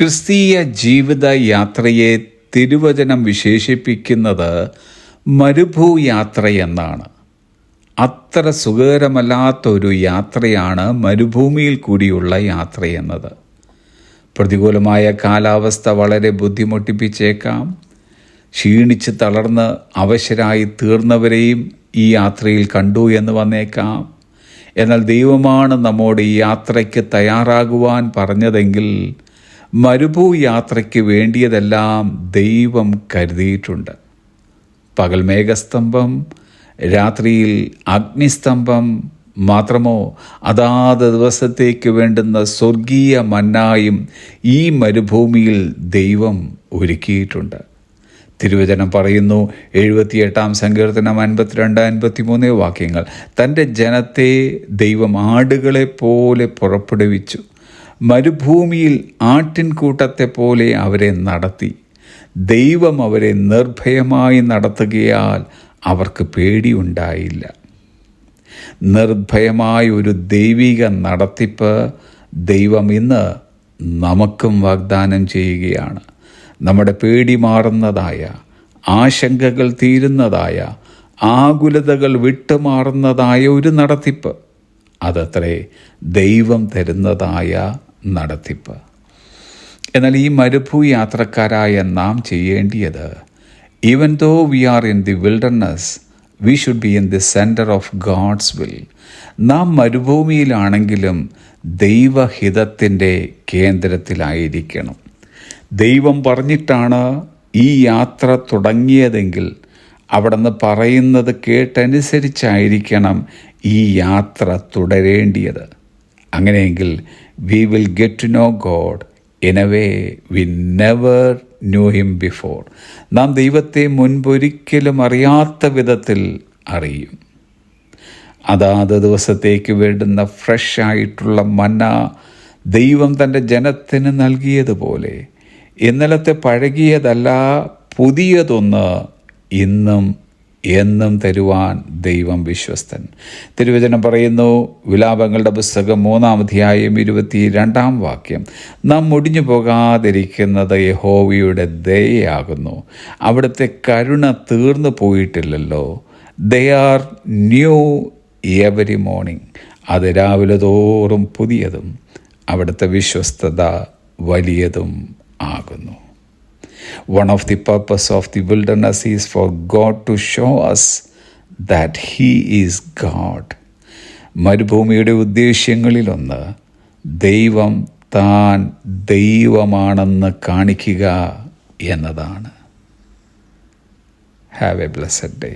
ക്രിസ്തീയ ജീവിത യാത്രയെ തിരുവചനം വിശേഷിപ്പിക്കുന്നത് മരുഭൂയാത്രയെന്നാണ്. അത്ര സുഖകരമല്ലാത്തൊരു യാത്രയാണ് മരുഭൂമിയിൽ കൂടിയുള്ള യാത്രയെന്നത്. പ്രതികൂലമായ കാലാവസ്ഥ വളരെ ബുദ്ധിമുട്ടിപ്പിച്ചേക്കാം. ക്ഷീണിച്ച് തളർന്ന് അവശരായി തീർന്നവരെയും ഈ യാത്രയിൽ കണ്ടു എന്ന് വന്നേക്കാം. എന്നാൽ ദൈവമാണ് നമ്മോട് ഈ യാത്രയ്ക്ക് തയ്യാറാകുവാൻ പറഞ്ഞതെങ്കിൽ മരുഭൂ യാത്രയ്ക്ക് വേണ്ടിയതെല്ലാം ദൈവം കരുതിയിട്ടുണ്ട്. പകൽ മേഘസ്തംഭം രാത്രിയിൽ അഗ്നിസ്തംഭം മാത്രമോ അതാത് ദിവസത്തേക്ക് വേണ്ടുന്ന സ്വർഗീയ മന്നായും ഈ മരുഭൂമിയിൽ ദൈവം ഒരുക്കിയിട്ടുണ്ട്. തിരുവചനം പറയുന്നു എഴുപത്തിയെട്ടാം സങ്കീർത്തനം അൻപത്തിരണ്ട് അൻപത്തിമൂന്ന് വാക്യങ്ങൾ. തന്റെ ജനത്തെ ദൈവം ആടുകളെ പോലെ പുറപ്പെടുവിച്ചു. മരുഭൂമിയിൽ ആട്ടിൻകൂട്ടത്തെ പോലെ അവരെ നടത്തി. ദൈവം അവരെ നിർഭയമായി നടത്തുകയാൽ അവർക്ക് പേടിയുണ്ടായില്ല. നിർഭയമായ ഒരു ദൈവിക നടത്തിപ്പ് ദൈവം ഇന്ന് നമുക്കും വാഗ്ദാനം ചെയ്യുകയാണ്. നമ്മുടെ പേടി മാറുന്നതായ ആശങ്കകൾ തീരുന്നതായ ആകുലതകൾ വിട്ടുമാറുന്നതായ ഒരു നടത്തിപ്പ്. അതത്രേ ദൈവം തരുന്നതായ നടത്തിപ്പ്. എന്നാൽ ഈ മരുഭൂ യാത്രക്കാരായ നാം ചെയ്യേണ്ടിയത് even though we are in the wilderness we should be in the centre of God's will നാം മരുഭൂമിയിലാണെങ്കിലും ദൈവഹിതത്തിന്റെ കേന്ദ്രത്തിലായിരിക്കണം. ദൈവം പറഞ്ഞിട്ടാണ് ഈ യാത്ര തുടങ്ങിയതെങ്കിൽ അവിടുന്ന് പറയുന്നത് കേട്ടനുസരിച്ചായിരിക്കണം ഈ യാത്ര തുടരേണ്ടിയത്. അങ്ങനെയെങ്കിൽ we will get to know God in a way we never knew him before നാം ദൈവത്തെ മുൻപൊരിക്കലും അറിയാത്ത വിധത്തിൽ അറിയും. അതാത് ദിവസത്തേക്ക് വേണ്ടുന്ന ഫ്രഷ് ആയിട്ടുള്ള മന്ന ദൈവം തന്റെ ജനത്തിന് നൽകിയതുപോലെ ഇന്നലത്തെ പഴകിയതല്ല പുതിയതൊന്ന് ഇന്നും എന്നും തരുവാൻ ദൈവം വിശ്വസ്തൻ. തിരുവചനം പറയുന്നു വിലാപങ്ങളുടെ പുസ്തകം മൂന്നാം അധ്യായം ഇരുപത്തി രണ്ടാം വാക്യം നാം മുടിഞ്ഞു പോകാതിരിക്കുന്നത് യഹോവയുടെ ദയയാകുന്നു. അവിടുത്തെ കരുണ തീർന്നു പോയിട്ടില്ലല്ലോ. They are new every morning അത് രാവിലെ തോറും പുതിയതും അവിടുത്തെ വിശ്വസ്തത വലിയതും ആകുന്നു. One of the purpose of the wilderness is for God to show us that He is God. മരുഭൂമിയുടെ ഉദ്ദേശ്യങ്ങളിലൊന്ന് ദൈവം താൻ ദൈവമാണെന്ന് കാണിക്കുക എന്നതാണ് ഹാവ് എ ബ്ലസ്സഡ് ഡേ